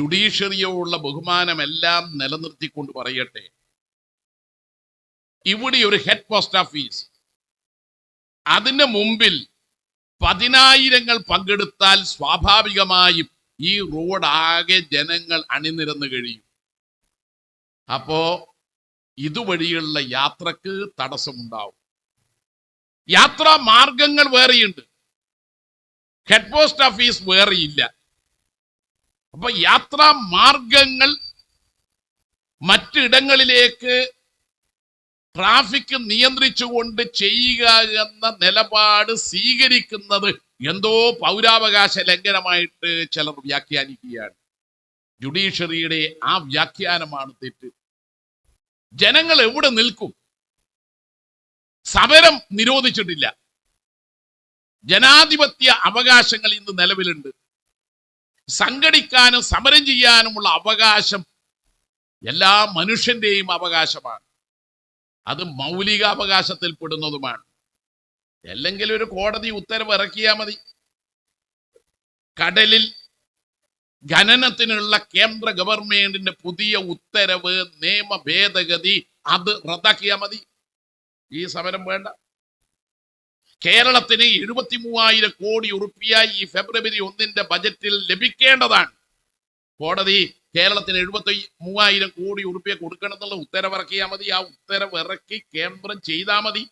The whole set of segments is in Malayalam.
ജുഡീഷ്യറിയോടുള്ള ബഹുമാനമെല്ലാം നിലനിർത്തിക്കൊണ്ട് പറയട്ടെ. ഇവിടെ ഒരു ഹെഡ് പോസ്റ്റ് ഓഫീസ്. അതിന് മുമ്പിൽ പതിനായിരങ്ങൾ പങ്കെടുത്താൽ സ്വാഭാവികമായും ഈ റോഡ് ആകെ ജനങ്ങൾ അണിനിരന്ന് കഴിയും. അപ്പോ ഇതുവഴിയുള്ള യാത്രയ്ക്ക് തടസ്സമുണ്ടാവും. യാത്രാ മാർഗങ്ങൾ വേറെയുണ്ട്. ഹെഡ് പോസ്റ്റ് ഓഫീസ് വേറെയില്ല. അപ്പൊ യാത്രാ മാർഗങ്ങൾ മറ്റിടങ്ങളിലേക്ക് ട്രാഫിക് നിയന്ത്രിച്ചുകൊണ്ട് ചെയ്യുക എന്ന നിലപാട് സ്വീകരിക്കുന്നത് എന്തോ പൗരാവകാശ ലംഘനമായിട്ട് ചിലർ വ്യാഖ്യാനിക്കുകയാണ്. ജുഡീഷ്യറിയുടെ ആ വ്യാഖ്യാനമാണ് തെറ്റ്. ജനങ്ങൾ എവിടെ നിൽക്കും? സമരം നിരോധിച്ചിട്ടില്ല. ജനാധിപത്യ അവകാശങ്ങൾ ഇന്ന് നിലവിലുണ്ട്. സംഘടിക്കാനും സമരം ചെയ്യാനുമുള്ള അവകാശം എല്ലാ മനുഷ്യന്റെയും അവകാശമാണ്. അത് മൗലിക അവകാശത്തിൽ പെടുന്നതുമാണ്. അല്ലെങ്കിൽ ഒരു കോടതി ഉത്തരവ് ഇറക്കിയാൽ മതി. കടലിൽ ഖനനത്തിനുള്ള കേന്ദ്ര ഗവൺമെന്റിന്റെ പുതിയ ഉത്തരവ് നിയമ ഭേദഗതി അത് റദ്ദാക്കിയാൽ മതി. ഈ സമരം വേണ്ട. കേരളത്തിന് എഴുപത്തി മൂവായിരം കോടി ഉറുപ്പിയ ഈ ഫെബ്രുവരി ഒന്നിന്റെ ബജറ്റിൽ ലഭിക്കേണ്ടതാണ്. കോടതി കേരളത്തിന് എഴുപത്തി മൂവായിരം കോടി ഉറുപ്പിയ കൊടുക്കണം എന്നുള്ള ഉത്തരവ് ഇറക്കിയാൽ മതി. ആ ഉത്തരവ് ഇറക്കി കേന്ദ്രം ചെയ്താൽ മതി.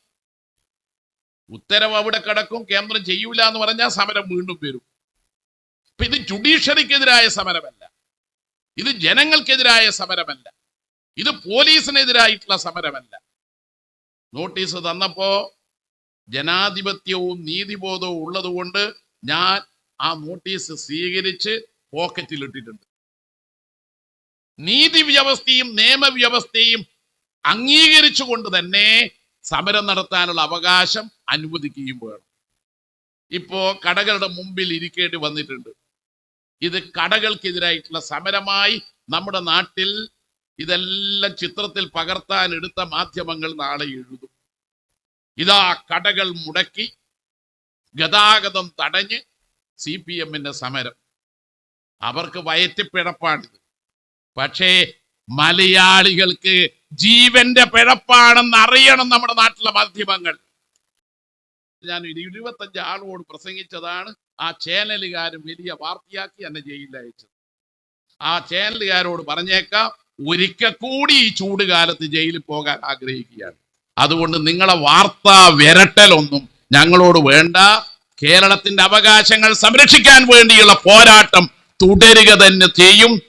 ഉത്തരവ് അവിടെ കിടക്കും കേന്ദ്രം ചെയ്യൂല എന്ന് പറഞ്ഞാൽ സമരം വീണ്ടും വരും. അപ്പൊ ഇത് ജുഡീഷ്യറിക്കെതിരായ സമരമല്ല. ഇത് ജനങ്ങൾക്കെതിരായ സമരമല്ല. ഇത് പോലീസിനെതിരായിട്ടുള്ള സമരമല്ല. നോട്ടീസ് തന്നപ്പോ ജനാധിപത്യവും നീതിബോധവും ഉള്ളതുകൊണ്ട് ഞാൻ ആ നോട്ടീസ് സ്വീകരിച്ച് പോക്കറ്റിൽ ഇട്ടിട്ടുണ്ട് നീതി വ്യവസ്ഥയും നിയമവ്യവസ്ഥയും അംഗീകരിച്ചുകൊണ്ട് തന്നെ സമരം നടത്താനുള്ള അവകാശം അനുവദിക്കുകയും വേണം. ഇപ്പോ കടകളുടെ മുമ്പിൽ ഇരിക്കേണ്ടി വന്നിട്ടുണ്ട്. ഇത് കടകൾക്കെതിരായിട്ടുള്ള സമരമായി നമ്മുടെ നാട്ടിൽ ഇതെല്ലാം ചിത്രത്തിൽ പകർത്താൻ എടുത്ത മാധ്യമങ്ങൾ നാളെ എഴുതും. ഇതാ കടകൾ മുടക്കി ഗതാഗതം തടഞ്ഞ് സി പി എമ്മിന്റെ സമരം. അവർക്ക് വയറ്റിപ്പിഴപ്പാണിത് പക്ഷേ മലയാളികൾക്ക് ജീവന്റെ പിഴപ്പാണെന്ന് അറിയണം നമ്മുടെ നാട്ടിലെ മാധ്യമങ്ങൾ. ഞാൻ ഇരുപത്തഞ്ച് ആളോട് പ്രസംഗിച്ചതാണ് ആ ചാനലുകാരൻ വലിയ വാർത്തയാക്കി എന്നെ ജയിലിൽ അയച്ചത്. ആ ചാനലുകാരോട് പറഞ്ഞേക്കാം ഒരിക്കൽ കൂടി ഈ ചൂടുകാലത്ത് ജയിലിൽ പോകാൻ ആഗ്രഹിക്കുകയാണ്. അതുകൊണ്ട് നിങ്ങളെ വാർത്താ വിരട്ടലൊന്നും ഞങ്ങളോട് വേണ്ട. കേരളത്തിന്റെ അവകാശങ്ങൾ സംരക്ഷിക്കാൻ വേണ്ടിയുള്ള പോരാട്ടം തുടരുക തന്നെ ചെയ്യും.